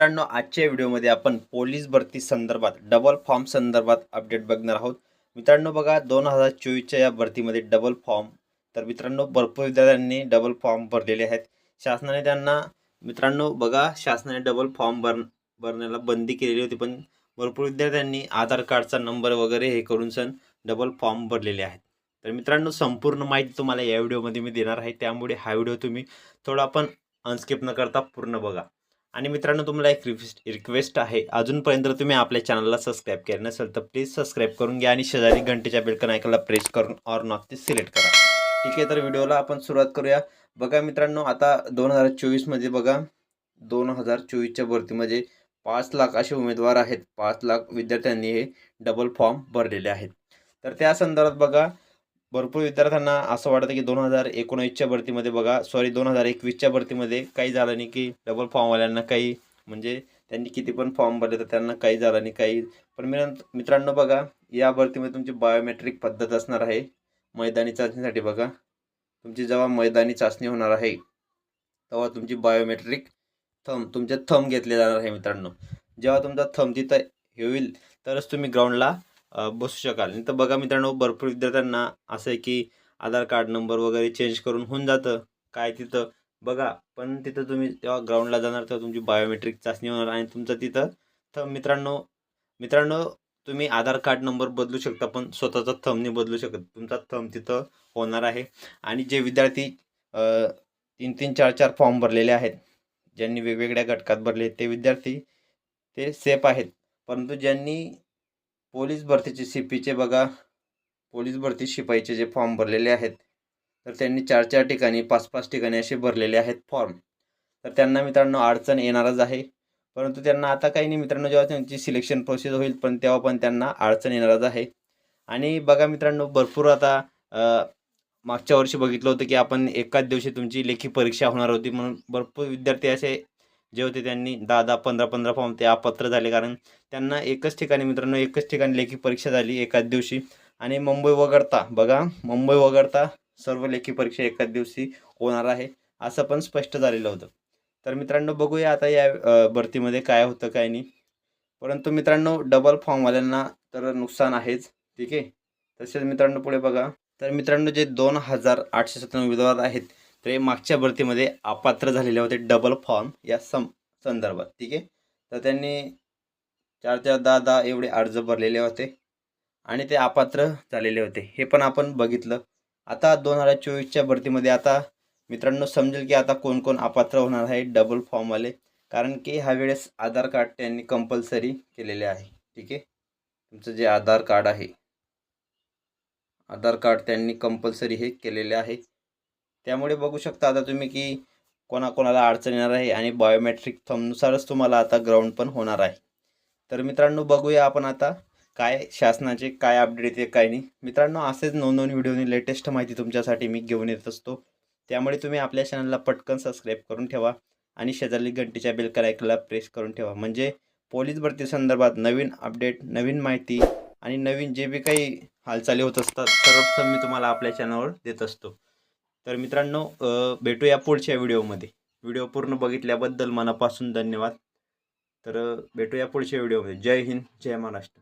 मित्रांनो आजच्या व्हिडिओमध्ये आपण पोलीस भरती संदर्भात डबल फॉर्म संदर्भात अपडेट बघणार आहोत. मित्रांनो बघा दोन हजार चोवीसच्या या भरतीमध्ये डबल फॉर्म तर मित्रांनो भरपूर विद्यार्थ्यांनी डबल फॉर्म भरलेले आहेत. शासनाने त्यांना मित्रांनो बघा शासनाने डबल फॉर्म भर भरण्याला बंदी केलेली होती पण भरपूर विद्यार्थ्यांनी आधार कार्डचा नंबर वगैरे हे करून सण डबल फॉर्म भरलेले आहेत. तर मित्रांनो संपूर्ण माहिती तुम्हाला या व्हिडिओमध्ये मी देणार आहे. त्यामुळे हा व्हिडिओ तुम्ही थोडा पण अनस्किप न करता पूर्ण बघा. आणि मित्रांनो तुम्हाला एक रिक्वेस्ट रिक्वेस्ट आहे. अजूनपर्यंत तुम्ही आपल्या चॅनलला सबस्क्राईब केलं नसेल तर प्लीज सबस्क्राईब करून घ्या आणि शेजारी घंटेच्या बेलकन ऐकायला प्रेस करून ऑर नॉट ते सिलेक्ट करा. ठीक आहे तर व्हिडिओला आपण सुरुवात करूया. बघा मित्रांनो आता दोन हजार चोवीसमध्ये बघा दोन हजार चोवीसच्या भरतीमध्ये पाच लाख असे उमेदवार आहेत. पाच लाख विद्यार्थ्यांनी हे डबल फॉर्म भरलेले आहेत. तर त्या संदर्भात बघा भरपूर विद्यार्थ्यांना असं वाटतं की दोन हजार एकोणवीसच्या भरतीमध्ये बघा सॉरी दोन हजार एकवीसच्या भरतीमध्ये काही झालं नाही की डबल फॉर्मवाल्यांना काही म्हणजे त्यांनी किती पण फॉर्म भरले तर त्यांना काही झालं नाही काही. पण मी मित्रांनो बघा या भरतीमध्ये तुमची बायोमेट्रिक पद्धत असणार आहे. मैदानी चाचणीसाठी बघा. तुमची जेव्हा मैदानी चाचणी होणार आहे तेव्हा तुमची बायोमेट्रिक थंब तुमचे थंब घेतले जाणार आहे मित्रांनो. जेव्हा तुमचा थंब तिथं हे होईल तरच तुम्ही ग्राउंडला बसू शकाल. नाही तर बघा मित्रांनो भरपूर विद्यार्थ्यांना असं आहे की आधार कार्ड नंबर वगैरे चेंज करून होऊन जातं. काय तिथं? बघा पण तिथं तुम्ही जेव्हा ग्राउंडला जाणार तेव्हा तुमची बायोमेट्रिक चाचणी होणार आणि तुमचं तिथं तर मित्रांनो मित्रांनो तुम्ही आधार कार्ड नंबर बदलू शकता पण स्वतःचा थंब नाही बदलू शकत. तुमचा थंब तिथं होणार आहे. आणि जे विद्यार्थी तीन तीन चार चार फॉर्म भरलेले आहेत ज्यांनी वेगवेगळ्या घटकात भरले ते विद्यार्थी ते सेफ आहेत. परंतु ज्यांनी पोलीस भरतीचे सी पीचे बघा. पोलीस भरती शिपाईचे जे फॉर्म भरलेले आहेत तर त्यांनी चार चार ठिकाणी पाच पाच ठिकाणी असे भरलेले आहेत फॉर्म तर त्यांना मित्रांनो अडचण येणारच आहे. परंतु त्यांना आता काही नाही मित्रांनो जेव्हा त्यांची सिलेक्शन प्रोसेस होईल पण तेव्हा पण त्यांना अडचण येणारच आहे. आणि बघा मित्रांनो भरपूर आता मागच्या वर्षी बघितलं होतं की आपण एकाच दिवशी तुमची लेखी परीक्षा होणार होती म्हणून भरपूर विद्यार्थी असे जे होते त्यांनी दहा दहा पंधरा पंधरा फॉर्म ते अपात्र झाले. कारण त्यांना एकच ठिकाणी मित्रांनो एकच ठिकाणी लेखी परीक्षा झाली एकाच दिवशी. आणि मुंबई वगळता बघा मुंबई वगळता सर्व लेखी परीक्षा एकाच दिवशी होणार आहे असं पण स्पष्ट झालेलं होतं. तर मित्रांनो बघूया आता या भरतीमध्ये काय होतं काय नाही. परंतु मित्रांनो डबल फॉर्मवाल्यांना तर नुकसान आहेच ठीक आहे? तसेच मित्रांनो पुढे बघा. तर मित्रांनो जे दोन हजार आठशे सत्त्याण्णव उमेदवार आहेत तर हे मागच्या भरतीमध्ये अपात्र झालेले होते डबल फॉर्म या सं संदर्भात ठीक आहे? तर त्यांनी चार चार दहा दहा एवढे अर्ज भरलेले होते आणि ते अपात्र झालेले होते. हे पण आपण बघितलं. आता दोन हजार चोवीसच्या भरतीमध्ये आता मित्रांनो समजेल की आता कोण कोण अपात्र होणार आहे डबल फॉर्मवाले कारण की ह्या वेळेस आधार कार्ड त्यांनी कंपल्सरी केलेले आहे ठीक आहे? तुमचं जे आधार कार्ड आहे आधार कार्ड त्यांनी कंपल्सरी हे केलेले आहे. त्यामुळे बघू शकता आता तुम्ही की कोणाकोणाला अडचण येणार आहे आणि बायोमेट्रिक थंबनुसारच तुम्हाला आता ग्राउंड पण होणार आहे. तर मित्रांनो बघूया आपण आता काय शासनाचे काय अपडेट येते काय नाही. मित्रांनो असेच नवनवीन व्हिडिओनी लेटेस्ट माहिती तुमच्यासाठी मी घेऊन येत असतो. त्यामुळे तुम्ही आपल्या चॅनलला पटकन सबस्क्राईब करून ठेवा आणि शेजारी घंटीच्या बेल करायला प्रेस करून ठेवा. म्हणजे पोलीस भरती संदर्भात नवीन अपडेट नवीन माहिती आणि नवीन जे बी काही हालचाली होत असतात सर्वप्रथम मी तुम्हाला आपल्या चॅनलवर देत असतो. तर मित्रांनो भेटूया पुढच्या व्हिडिओमध्ये. व्हिडिओ पूर्ण बघितल्याबद्दल मनापासून धन्यवाद. तर भेटूया पुढच्या व्हिडिओमध्ये. जय हिंद जय महाराष्ट्र.